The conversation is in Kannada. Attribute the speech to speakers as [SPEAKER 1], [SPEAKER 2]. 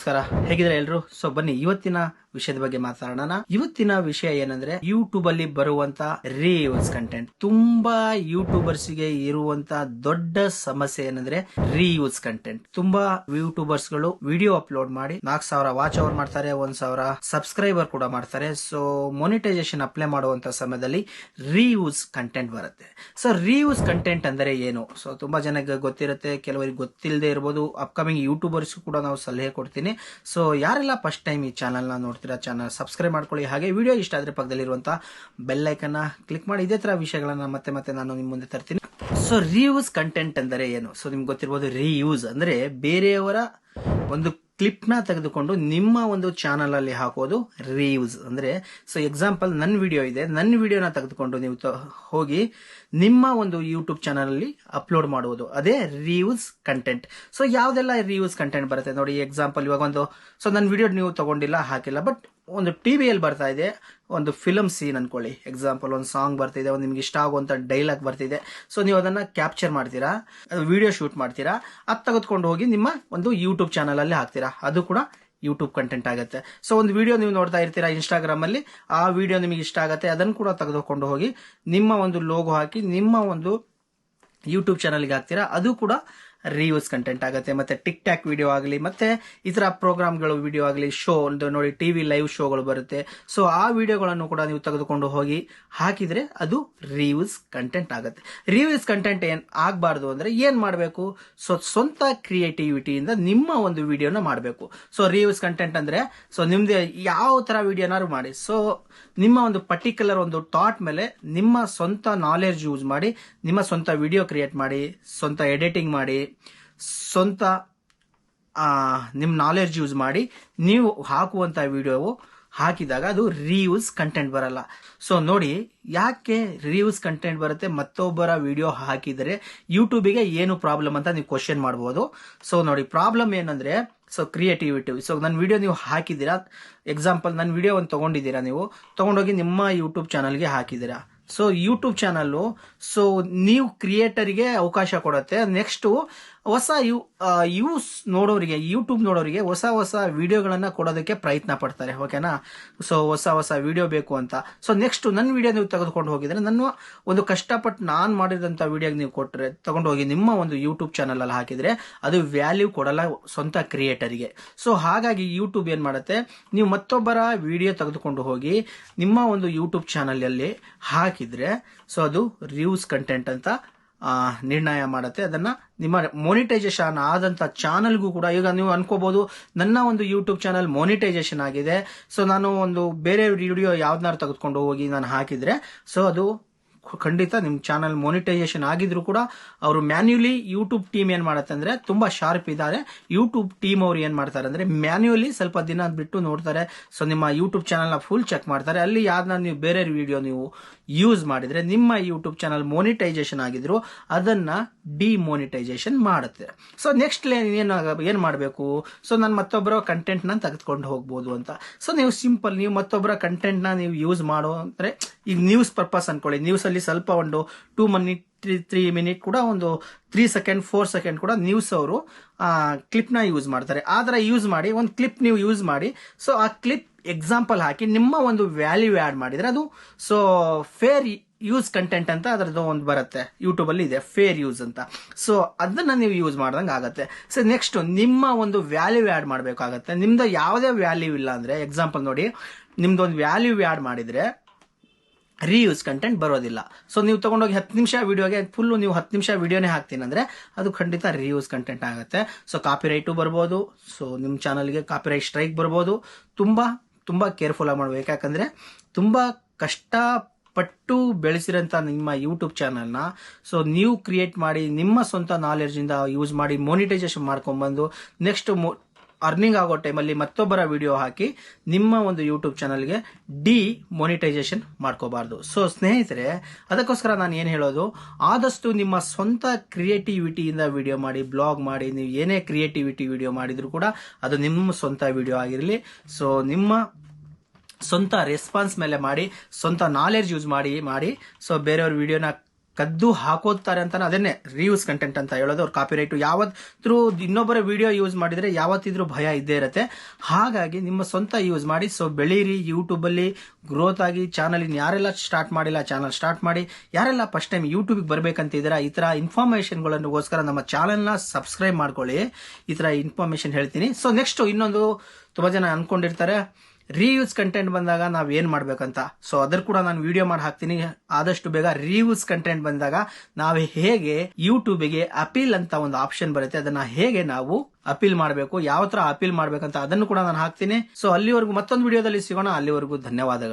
[SPEAKER 1] ನಮಸ್ಕಾರ. ಹೇಗಿದ್ರೆ ಎಲ್ರು? ಸೊ ಬನ್ನಿ ಇವತ್ತಿನ ವಿಷಯದ ಬಗ್ಗೆ ಮಾತಾಡೋಣ. ಇವತ್ತಿನ ವಿಷಯ ಏನಂದ್ರೆ ಯೂಟ್ಯೂಬ್ ಅಲ್ಲಿ ಬರುವಂತ ರೀಯೂಸ್ ಕಂಟೆಂಟ್ ತುಂಬಾ ಯೂಟ್ಯೂಬರ್ಸ್ಗೆ ಇರುವಂತ ದೊಡ್ಡ ಸಮಸ್ಯೆ ಏನಂದ್ರೆ ರೀಯೂಸ್ ಕಂಟೆಂಟ್ ತುಂಬಾ ಯೂಟ್ಯೂಬರ್ಸ್ಗಳು ವಿಡಿಯೋ ಅಪ್ಲೋಡ್ ಮಾಡಿ ನಾಲ್ಕು ಸಾವಿರ ವಾಚ್ ಅವರ್ ಮಾಡ್ತಾರೆ, ಒಂದ್ ಸಾವಿರ ಸಬ್ಸ್ಕ್ರೈಬರ್ ಕೂಡ ಮಾಡ್ತಾರೆ. ಸೊ ಮೊನಿಟೈಸೇಷನ್ ಅಪ್ಲೈ ಮಾಡುವಂತ ಸಮಯದಲ್ಲಿ ರೀಯೂಸ್ ಕಂಟೆಂಟ್ ಬರುತ್ತೆ. ಸೊ ರೀಯೂಸ್ ಕಂಟೆಂಟ್ ಅಂದರೆ ಏನು? ಸೊ ತುಂಬಾ ಜನಕ್ಕೆ ಗೊತ್ತಿರುತ್ತೆ, ಕೆಲವರಿಗೆ ಗೊತ್ತಿಲ್ಲದೆ ಇರ್ಬೋದು. ಅಪ್ಕಮಿಂಗ್ ಯೂಟ್ಯೂಬರ್ಸ್ ಕೂಡ ನಾವು ಸಲಹೆ ಕೊಡ್ತೀನಿ. ಸೊ ಯಾರೆಲ್ಲ ಫಸ್ಟ್ ಟೈಮ್ ಈ ಚಾನಲ್ನ ನೋಡ್ತೀರಾ ಚಾನಲ್ ಸಬ್ಸ್ಕ್ರೈಬ್ ಮಾಡ್ಕೊಳ್ಳಿ. ಹಾಗೆ ವಿಡಿಯೋ ಇಷ್ಟ ಆದ್ರೆ ಬೆಲ್ ಐಕನ್ ಕ್ಲಿಕ್ ಮಾಡಿ. ಇದೇ ತರ ವಿಷಯಗಳನ್ನ ಮತ್ತೆ ಮತ್ತೆ ನಾನು ನಿಮ್ಮ ಮುಂದೆ ತರ್ತೀನಿ. ಸೊ ರೀಯೂಸ್ ಕಂಟೆಂಟ್ ಅಂದರೆ ಏನು? ಸೊ ನಿಮ್ಗೆ ಗೊತ್ತಿರ್ಬೋದು ರೀಯೂಸ್ ಅಂದ್ರೆ ಬೇರೆಯವರ ಒಂದು ಕ್ಲಿಪ್ನ ತೆಗೆದುಕೊಂಡು ನಿಮ್ಮ ಒಂದು ಚಾನಲ್ ಅಲ್ಲಿ ಹಾಕೋದು ರೀವ್ಸ್ ಅಂದ್ರೆ ಸೊ ಎಕ್ಸಾಂಪಲ್ ನನ್ನ ವಿಡಿಯೋ ಇದೆ. ನನ್ನ ವಿಡಿಯೋನ ತೆಗೆದುಕೊಂಡು ನೀವು ಹೋಗಿ ನಿಮ್ಮ ಒಂದು ಯೂಟ್ಯೂಬ್ ಚಾನಲ್ ಅಲ್ಲಿ ಅಪ್ಲೋಡ್ ಮಾಡುವುದು. ಅದೇ ರೀವ್ಸ್ ಕಂಟೆಂಟ್ ಸೊ ಯಾವ್ದೆಲ್ಲ ರೀವ್ಸ್ ಕಂಟೆಂಟ್ ಬರುತ್ತೆ? ನೋಡಿ ಎಕ್ಸಾಂಪಲ್ ಇವಾಗ ಒಂದು ಸೊ ನನ್ನ ವಿಡಿಯೋ ನೀವು ತಗೊಂಡಿಲ್ಲ, ಹಾಕಿಲ್ಲ ಬಟ್ ಒಂದು ಟಿವಿಯಲ್ಲಿ ಬರ್ತಾ ಇದೆ. ಒಂದು ಫಿಲಮ್ ಸೀನ್ ಅನ್ಕೊಳ್ಳಿ. ಎಕ್ಸಾಂಪಲ್ ಒಂದು ಸಾಂಗ್ ಬರ್ತಿದೆ, ಒಂದು ನಿಮ್ಗೆ ಇಷ್ಟ ಆಗುವಂಥ ಡೈಲಾಗ್ ಬರ್ತಿದೆ. ಸೊ ನೀವು ಅದನ್ನ ಕ್ಯಾಪ್ಚರ್ ಮಾಡ್ತೀರಾ? ವಿಡಿಯೋ ಶೂಟ್ ಮಾಡ್ತೀರಾ? ಅದು ತೆಗೆದುಕೊಂಡು ಹೋಗಿ ನಿಮ್ಮ ಒಂದು ಯೂಟ್ಯೂಬ್ ಚಾನಲಲ್ಲಿ ಹಾಕ್ತೀರಾ? ಅದು ಕೂಡ ಯೂಟ್ಯೂಬ್ ಕಂಟೆಂಟ್ ಆಗುತ್ತೆ. ಸೊ ಒಂದು ವಿಡಿಯೋ ನೀವು ನೋಡ್ತಾ ಇರ್ತೀರಾ ಇನ್ಸ್ಟಾಗ್ರಾಮ್ ಅಲ್ಲಿ, ಆ ವಿಡಿಯೋ ನಿಮಗೆ ಇಷ್ಟ ಆಗುತ್ತೆ, ಅದನ್ನು ಕೂಡ ತೆಗೆದುಕೊಂಡು ಹೋಗಿ ನಿಮ್ಮ ಒಂದು ಲೋಗೋ ಹಾಕಿ ನಿಮ್ಮ ಒಂದು ಯೂಟ್ಯೂಬ್ ಚಾನಲ್ಗೆ ಹಾಕ್ತೀರಾ? ಅದು ಕೂಡ ರೀಯೂಸ್ ಕಂಟೆಂಟ್ ಆಗುತ್ತೆ, ಮತ್ತೆ ಟಿಕ್ ಟ್ಯಾಕ್ ವಿಡಿಯೋ ಆಗಲಿ, ಮತ್ತೆ ಇತರ ಪ್ರೋಗ್ರಾಮ್ಗಳು ವಿಡಿಯೋ ಆಗಲಿ ಶೋ ಒಂದು ನೋಡಿ ಟಿವಿ ಲೈವ್ ಶೋಗಳು ಬರುತ್ತೆ. ಸೊ ಆ ವಿಡಿಯೋಗಳನ್ನು ಕೂಡ ನೀವು ತೆಗೆದುಕೊಂಡು ಹೋಗಿ ಹಾಕಿದ್ರೆ ಅದು ರೀಯೂಸ್ ಕಂಟೆಂಟ್ ಆಗುತ್ತೆ. ರೀಯೂಸ್ ಕಂಟೆಂಟ್ ಏನ್ ಆಗಬಾರ್ದು ಅಂದ್ರೆ ಏನ್ ಮಾಡಬೇಕು? ಸೊ ಸ್ವಂತ ಕ್ರಿಯೇಟಿವಿಟಿಯಿಂದ ನಿಮ್ಮ ಒಂದು ವಿಡಿಯೋನ ಮಾಡಬೇಕು. ಸೊ ರೀಯೂಸ್ ಕಂಟೆಂಟ್ ಅಂದ್ರೆ ಸೊ ನಿಮ್ದು ಯಾವ ತರ ವಿಡಿಯೋನಾದ್ರು ಮಾಡಿ. ಸೊ ನಿಮ್ಮ ಒಂದು ಪರ್ಟಿಕ್ಯುಲರ್ ಒಂದು ಥಾಟ್ ಮೇಲೆ ನಿಮ್ಮ ಸ್ವಂತ ನಾಲೆಡ್ಜ್ ಯೂಸ್ ಮಾಡಿ, ನಿಮ್ಮ ಸ್ವಂತ ವಿಡಿಯೋ ಕ್ರಿಯೇಟ್ ಮಾಡಿ, ಸ್ವಂತ ಎಡಿಟಿಂಗ್ ಮಾಡಿ ಸ್ವಂತ ನಿಮ್ಮ ನಾಲೆಡ್ಜ್ ಯೂಸ್ ಮಾಡಿ ನೀವು ಹಾಕುವಂತ ವಿಡಿಯೋ ಹಾಕಿದಾಗ ಅದು ರೀಯೂಸ್ ಕಂಟೆಂಟ್ ಬರಲ್ಲ. ಸೊ ನೋಡಿ, ಯಾಕೆ ರೀಯೂಸ್ ಕಂಟೆಂಟ್ ಬರುತ್ತೆ? ಮತ್ತೊಬ್ಬರ ವಿಡಿಯೋ ಹಾಕಿದರೆ ಯೂಟ್ಯೂಬಿಗೆ ಏನು ಪ್ರಾಬ್ಲಮ್ ಅಂತ ನೀವು ಕ್ವಶನ್ ಮಾಡ್ಬೋದು. ಸೊ ನೋಡಿ ಪ್ರಾಬ್ಲಮ್ ಏನಂದ್ರೆ ಸೊ ಕ್ರಿಯೇಟಿವಿಟಿ ಸೊ ನನ್ನ ವಿಡಿಯೋ ನೀವು ಹಾಕಿದ್ದೀರಾ? ಎಕ್ಸಾಂಪಲ್ ನನ್ನ ವಿಡಿಯೋ ಒಂದು ತಗೊಂಡಿದ್ದೀರಾ ನೀವು? ತಗೊಂಡೋಗಿ ನಿಮ್ಮ ಯೂಟ್ಯೂಬ್ ಚಾನಲ್ಗೆ ಹಾಕಿದ್ದೀರಾ? ಸೊ ಯೂಟ್ಯೂಬ್ ಚಾನಲ್ಲು ಸೊ ನೀವು ಕ್ರಿಯೇಟರ್ಗೆ ಅವಕಾಶ ಕೊಡುತ್ತೆ. ನೆಕ್ಸ್ಟ್ ಹೊಸ ಯು ಯೂಸ್ ನೋಡೋರಿಗೆ ಯೂಟ್ಯೂಬ್ ನೋಡೋರಿಗೆ ಹೊಸ ಹೊಸ ವೀಡಿಯೋಗಳನ್ನು ಕೊಡೋದಕ್ಕೆ ಪ್ರಯತ್ನ ಪಡ್ತಾರೆ, ಓಕೆನಾ? ಸೊ ಹೊಸ ಹೊಸ ವಿಡಿಯೋ ಬೇಕು ಅಂತ. ಸೊ ನೆಕ್ಸ್ಟ್ ನನ್ನ ವಿಡಿಯೋ ನೀವು ತೆಗೆದುಕೊಂಡು ಹೋಗಿದ್ರೆ, ನನ್ನ ಒಂದು ಕಷ್ಟಪಟ್ಟು ನಾನು ಮಾಡಿದಂಥ ವಿಡಿಯೋಗೆ ನೀವು ಕೊಟ್ಟರೆ ಹೋಗಿ ನಿಮ್ಮ ಒಂದು ಯೂಟ್ಯೂಬ್ ಚಾನಲಲ್ಲಿ ಹಾಕಿದರೆ, ಅದು ವ್ಯಾಲ್ಯೂ ಕೊಡಲ್ಲ ಸ್ವಂತ ಕ್ರಿಯೇಟರಿಗೆ ಸೊ ಹಾಗಾಗಿ ಯೂಟ್ಯೂಬ್ ಏನು ಮಾಡುತ್ತೆ, ನೀವು ಮತ್ತೊಬ್ಬರ ವಿಡಿಯೋ ತೆಗೆದುಕೊಂಡು ಹೋಗಿ, ನಿಮ್ಮ ಒಂದು ಯೂಟ್ಯೂಬ್ ಚಾನಲಲ್ಲಿ ಹಾಕಿದರೆ ಸೊ ಅದು ರಿವ್ಯೂಸ್ ಕಂಟೆಂಟ್ ಅಂತ ನಿರ್ಣಯ ಮಾಡುತ್ತೆ. ಅದನ್ನ ನಿಮ್ಮ ಮೊನಿಟೈಸೇಷನ್ ಆದಂತ ಚಾನಲ್ಗೂ ಕೂಡ ಈಗ ನೀವು ಅನ್ಕೋಬಹುದು ನನ್ನ ಒಂದು ಯೂಟ್ಯೂಬ್ ಚಾನಲ್ ಮೊನಿಟೈಸೇಷನ್ ಆಗಿದೆ. ಸೊ ನಾನು ಒಂದು ಬೇರೆ ವಿಡಿಯೋ ಯಾವ್ದನ್ನಾರು ತೆಗೆದುಕೊಂಡು ಹೋಗಿ ನಾನು ಹಾಕಿದ್ರೆ ಸೊ ಅದು ಖಂಡಿತ ನಿಮ್ಮ ಚಾನಲ್ ಮೋನಿಟೈಸೇಷನ್ ಆಗಿದ್ರು ಕೂಡ ಅವರು ಮ್ಯಾನ್ಯುಲಿ ಯೂಟ್ಯೂಬ್ ಟೀಮ್ ಏನ್ ಮಾಡುತ್ತೆ ಅಂದ್ರೆ ತುಂಬಾ ಶಾರ್ಪ್ ಇದ್ದಾರೆ ಯೂಟ್ಯೂಬ್ ಟೀಮ್ ಅವ್ರು ಏನ್ ಮಾಡ್ತಾರೆ ಅಂದ್ರೆ ಮ್ಯಾನ್ಯುಲಿ ಸ್ವಲ್ಪ ದಿನ ಬಿಟ್ಟು ನೋಡ್ತಾರೆ. ಸೊ ನಿಮ್ಮ ಯೂಟ್ಯೂಬ್ ಚಾನಲ್ನ ಫುಲ್ ಚೆಕ್ ಮಾಡ್ತಾರೆ. ಅಲ್ಲಿ ಯಾವ್ದನ್ನ ನೀವು ಬೇರೆ ವಿಡಿಯೋ ನೀವು ಯೂಸ್ ಮಾಡಿದ್ರೆ ನಿಮ್ಮ ಯೂಟ್ಯೂಬ್ ಚಾನಲ್ ಮೋನಿಟೈಸೇಷನ್ ಆಗಿದ್ರು ಅದನ್ನ ಡಿಮೋನಿಟೈಸೇಷನ್ ಮಾಡುತ್ತೆ. ಸೊ ನೆಕ್ಸ್ಟ್ ಏನ್ ಏನ್ ಮಾಡಬೇಕು? ಸೊ ನಾನು ಮತ್ತೊಬ್ಬರ ಕಂಟೆಂಟ್ನ ತೆಗೆದುಕೊಂಡು ಹೋಗ್ಬೋದು ಅಂತ. ಸೊ ನೀವು ಸಿಂಪಲ್ ನೀವು ಮತ್ತೊಬ್ಬರ ಕಂಟೆಂಟ್ನ ನೀವು ಯೂಸ್ ಮಾಡೋ, ಅಂದ್ರೆ ಈಗ ನ್ಯೂಸ್ ಪರ್ಪಸ್ ಅನ್ಕೊಳ್ಳಿ. ನ್ಯೂಸ್ ಅಲ್ಲಿ ಸ್ವಲ್ಪ ಒಂದು two minute three three minute ಕೂಡ ಒಂದು ತ್ರೀ ಸೆಕೆಂಡ್ ಫೋರ್ ಸೆಕೆಂಡ್ ಕೂಡ ನ್ಯೂಸ್ ಅವರು ಕ್ಲಿಪ್ನ ಯೂಸ್ ಮಾಡ್ತಾರೆ. ಆ ಯೂಸ್ ಮಾಡಿ, ಒಂದು ಕ್ಲಿಪ್ ನೀವು ಯೂಸ್ ಮಾಡಿ. ಸೊ ಆ ಕ್ಲಿಪ್ ಎಕ್ಸಾಂಪಲ್ ಹಾಕಿ ನಿಮ್ಮ ಒಂದು ವ್ಯಾಲ್ಯೂ ಆಡ್ ಮಾಡಿದ್ರೆ ಅದು ಸೊ ಫೇರ್ ಯೂಸ್ ಕಂಟೆಂಟ್ ಅಂತ ಅದರದ್ದು ಒಂದು ಬರುತ್ತೆ. ಯೂಟ್ಯೂಬಲ್ಲಿ ಇದೆ ಫೇರ್ ಯೂಸ್ ಅಂತ. ಸೊ ಅದನ್ನ ನೀವು ಯೂಸ್ ಮಾಡ್ದಂಗೆ ಆಗುತ್ತೆ. ಸೊ ನೆಕ್ಸ್ಟ್ ನಿಮ್ಮ ಒಂದು ವ್ಯಾಲ್ಯೂ ಆಡ್ ಮಾಡಬೇಕಾಗತ್ತೆ. ನಿಮ್ದು ಯಾವುದೇ ವ್ಯಾಲ್ಯೂ ಇಲ್ಲ ಅಂದ್ರೆ ಎಕ್ಸಾಂಪಲ್ ನೋಡಿ ನಿಮ್ದು ಒಂದು ವ್ಯಾಲ್ಯೂ ಆಡ್ ಮಾಡಿದ್ರೆ ರೀಯೂಸ್ ಕಂಟೆಂಟ್ ಬರೋದಿಲ್ಲ. ಸೊ ನೀವು ತಗೊಂಡೋಗಿ ಹತ್ತು ನಿಮಿಷ ವಿಡಿಯೋಗೆ ಫುಲ್ಲು ನೀವು ಹತ್ತು ನಿಮಿಷ ವಿಡಿಯೋನೇ ಹಾಕ್ತೀನಿ ಅಂದ್ರೆ ಅದು ಖಂಡಿತ ರೀಯೂಸ್ ಕಂಟೆಂಟ್ ಆಗುತ್ತೆ. ಸೊ ಕಾಪಿರೈಟು ಬರ್ಬೋದು. ಸೊ ನಿಮ್ಮ ಚಾನಲ್ಗೆ ಕಾಪಿರೈಟ್ ಸ್ಟ್ರೈಕ್ ಬರ್ಬೋದು. ತುಂಬ ತುಂಬ ಕೇರ್ಫುಲ್ ಆಗಿ ಮಾಡ್ಬೇಕು. ಯಾಕಂದ್ರೆ ತುಂಬಾ ಕಷ್ಟ ಪಟ್ಟು ಬೆಳೆಸಿರೋಂಥ ನಿಮ್ಮ ಯೂಟ್ಯೂಬ್ ಚಾನಲ್ನ ಸೊ ನೀವು ಕ್ರಿಯೇಟ್ ಮಾಡಿ ನಿಮ್ಮ ಸ್ವಂತ ನಾಲೆಡ್ಜಿಂದ ಯೂಸ್ ಮಾಡಿ ಮೋನಿಟೈಸೇಷನ್ ಮಾಡ್ಕೊಂಡ್ಬಂದು ನೆಕ್ಸ್ಟ್ ಅರ್ನಿಂಗ್ ಆಗೋ ಟೈಮಲ್ಲಿ ಮತ್ತೊಬ್ಬರ ವಿಡಿಯೋ ಹಾಕಿ ನಿಮ್ಮ ಒಂದು ಯೂಟ್ಯೂಬ್ ಚಾನಲ್ಗೆ ಡಿ ಮೋನಿಟೈಸೇಷನ್ ಮಾಡ್ಕೋಬಾರ್ದು. ಸೊ ಸ್ನೇಹಿತರೆ, ಅದಕ್ಕೋಸ್ಕರ ನಾನು ಏನು ಹೇಳೋದು? ಆದಷ್ಟು ನಿಮ್ಮ ಸ್ವಂತ ಕ್ರಿಯೇಟಿವಿಟಿಯಿಂದ ವಿಡಿಯೋ ಮಾಡಿ ಬ್ಲಾಗ್ ಮಾಡಿ, ನೀವು ಏನೇ ಕ್ರಿಯೇಟಿವಿಟಿ ವಿಡಿಯೋ ಮಾಡಿದ್ರು ಕೂಡ ಅದು ನಿಮ್ಮ ಸ್ವಂತ ವಿಡಿಯೋ ಆಗಿರಲಿ. ಸೊ ನಿಮ್ಮ ಸ್ವಂತ ರೆಸ್ಪಾನ್ಸ್ ಮೇಲೆ ಮಾಡಿ, ಸ್ವಂತ ನಾಲೆಡ್ಜ್ ಯೂಸ್ ಮಾಡಿ ಮಾಡಿ. ಸೊ ಬೇರೆಯವ್ರ ವಿಡಿಯೋನ ಕದ್ದು ಹಾಕೋತಾರೆ ಅಂತಾನೆ ಅದನ್ನೇ ರೀವ್ಸ್ ಕಂಟೆಂಟ್ ಅಂತ ಹೇಳೋದು. ಅವ್ರ ಕಾಪಿ ರೈಟು ಯಾವತ್ತೂ ಇನ್ನೊಬ್ಬರ ವಿಡಿಯೋ ಯೂಸ್ ಮಾಡಿದ್ರೆ ಯಾವತ್ತಿದ್ರೂ ಭಯ ಇದ್ದೇ ಇರುತ್ತೆ. ಹಾಗಾಗಿ ನಿಮ್ಮ ಸ್ವಂತ ಯೂಸ್ ಮಾಡಿ ಸೊ ಬೆಳೀರಿ ಯೂಟ್ಯೂಬಲ್ಲಿ ಗ್ರೋತ್ ಆಗಿ ಚಾನಲ್ ಇನ್ ಯಾರೆಲ್ಲ ಸ್ಟಾರ್ಟ್ ಮಾಡಿಲ್ಲ ಚಾನಲ್ ಸ್ಟಾರ್ಟ್ ಮಾಡಿ, ಯಾರೆಲ್ಲ ಫಸ್ಟ್ ಟೈಮ್ ಯೂಟ್ಯೂಬಿಗೆ ಬರಬೇಕಂತಿದ್ದೀರಾ, ಈ ತರ ಇನ್ಫಾರ್ಮೇಷನ್ಗಳನ್ನಗೋಸ್ಕರ ನಮ್ಮ ಚಾನಲ್ನ ಸಬ್ಸ್ಕ್ರೈಬ್ ಮಾಡ್ಕೊಳ್ಳಿ. ಈ ತರ ಇನ್ಫಾರ್ಮೇಷನ್ ಹೇಳ್ತೀನಿ. ಸೊ ನೆಕ್ಸ್ಟ್ ಇನ್ನೊಂದು ತುಂಬಾ ಜನ ಅನ್ಕೊಂಡಿರ್ತಾರೆ ರೀಯೂಸ್ ಕಂಟೆಂಟ್ ಬಂದಾಗ ನಾವ್ ಏನ್ ಮಾಡ್ಬೇಕಂತ? ಸೊ ಅದ್ರ ಕೂಡ ನಾನು ವಿಡಿಯೋ ಮಾಡಿ ಹಾಕ್ತೀನಿ. ಆದಷ್ಟು ಬೇಗ ರೀಯೂಸ್ ಕಂಟೆಂಟ್ ಬಂದಾಗ ನಾವು ಹೇಗೆ ಯೂಟ್ಯೂಬ್ಗೆ ಅಪೀಲ್ ಅಂತ ಒಂದು ಆಪ್ಷನ್ ಬರುತ್ತೆ, ಅದನ್ನ ಹೇಗೆ ನಾವು ಅಪೀಲ್ ಮಾಡಬೇಕು, ಯಾವ ತರ ಅಪೀಲ್ ಮಾಡ್ಬೇಕಂತ ಅದನ್ನು ಕೂಡ ನಾನು ಹಾಕ್ತೀನಿ. ಸೊ ಅಲ್ಲಿವರೆಗೂ ಮತ್ತೊಂದು ವಿಡಿಯೋದಲ್ಲಿ ಸಿಗೋಣ. ಅಲ್ಲಿವರೆಗೂ ಧನ್ಯವಾದಗಳು.